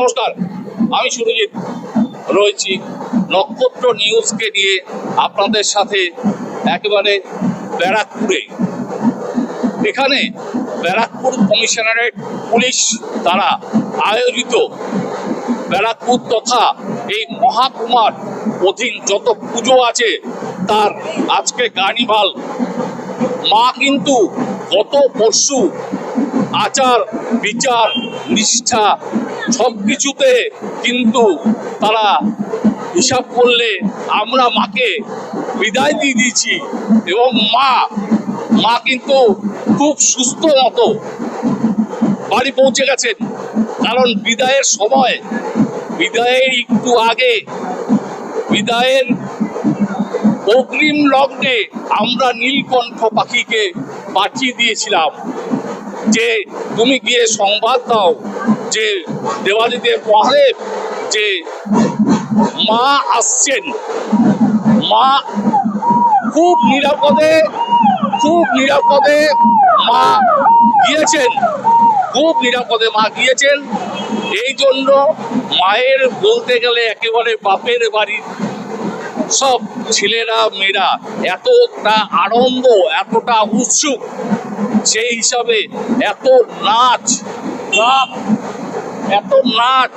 নমস্কার, আমি সুরজিৎ রয়েছি নক্ষত্র নিউজকে নিয়ে আপনাদের সাথে একেবারে ব্যারাকপুরে। এখানে ব্যারাকপুর কমিশনারেট পুলিশ দ্বারা আয়োজিত ব্যারাকপুর তথা এই মহাকুমার অধীন যত পুজো আছে, তার আজকে কার্নিভাল। মা কিন্তু গত পরশু আচার, বিচার, নিষ্ঠা সব কিছুতে কিন্তু তারা হিসাব করলে আমরা মাকে বিদায় দিয়ে দিয়েছি এবং মা মা কিন্তু খুব সুস্থ মতো বাড়ি পৌঁছে গেছেন। কারণ বিদায়ের সময়, বিদায়ের একটু আগে, বিদায়ের অগ্রিম লগ্নে আমরা নীলকণ্ঠ পাখিকে পাঠিয়ে দিয়েছিলাম। যে তুমি গিয়ে সংবাদ দাও, যে দেওয়ালিতে মহাদেব যে মা আসছেন। মা খুব নিরাপদে খুব নিরাপদে মা গিয়েছেন। খুব নিরাপদে মা গিয়েছেন। এই জন্য মায়ের বলতে গেলে একেবারে বাপের বাড়ির সব ছেলেরা, মেয়েরা, এতটা আনন্দ, এতটা উৎসুক। সেই হিসাবে এত নাচ এত নাচ,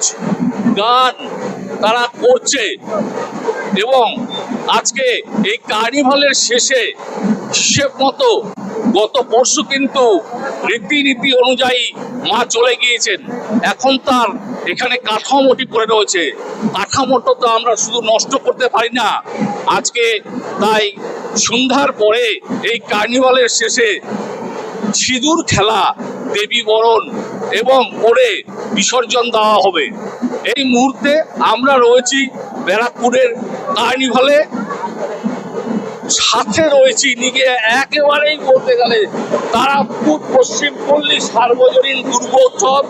গান তারা করছে। এবং আজকে এই কার্নিভালের শেষে হিসেব মতো গত পরশু কিন্তু রীতিনীতি অনুযায়ী মা চলে গিয়েছেন। এখন তার এখানে কাঠামোটি পড়ে রয়েছে। কাঠামোটা তো আমরা শুধু নষ্ট করতে পারি না। আজকে তাই সন্ধ্যার পরে এই কার্নিভালের শেষে সিঁদুর খেলা, দেবী বরণ এবং করে বিসর্জন দেওয়া হবে। এই মুহূর্তে আমরা রয়েছি ব্যারাকপুরের কার্নিভালে। সাথে রয়েছি নিজে একেবারেই বলতে গেলে তারাপুর পশ্চিম পল্লী সার্বজনীন দুর্গোৎসব।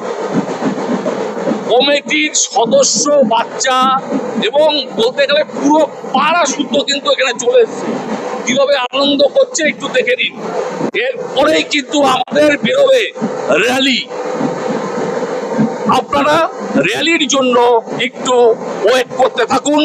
কমিটির সদস্য, বাচ্চা এবং বলতে গেলে পুরো পাড়া শুদ্ধ কিন্তু এখানে চলে এসছে। কীভাবে আনন্দ করছে একটু দেখে নিন। এরপরেই কিন্তু আমাদের বেরোবে র্যালি। আপনারা র্যালির জন্য একটু ওয়েট করতে থাকুন।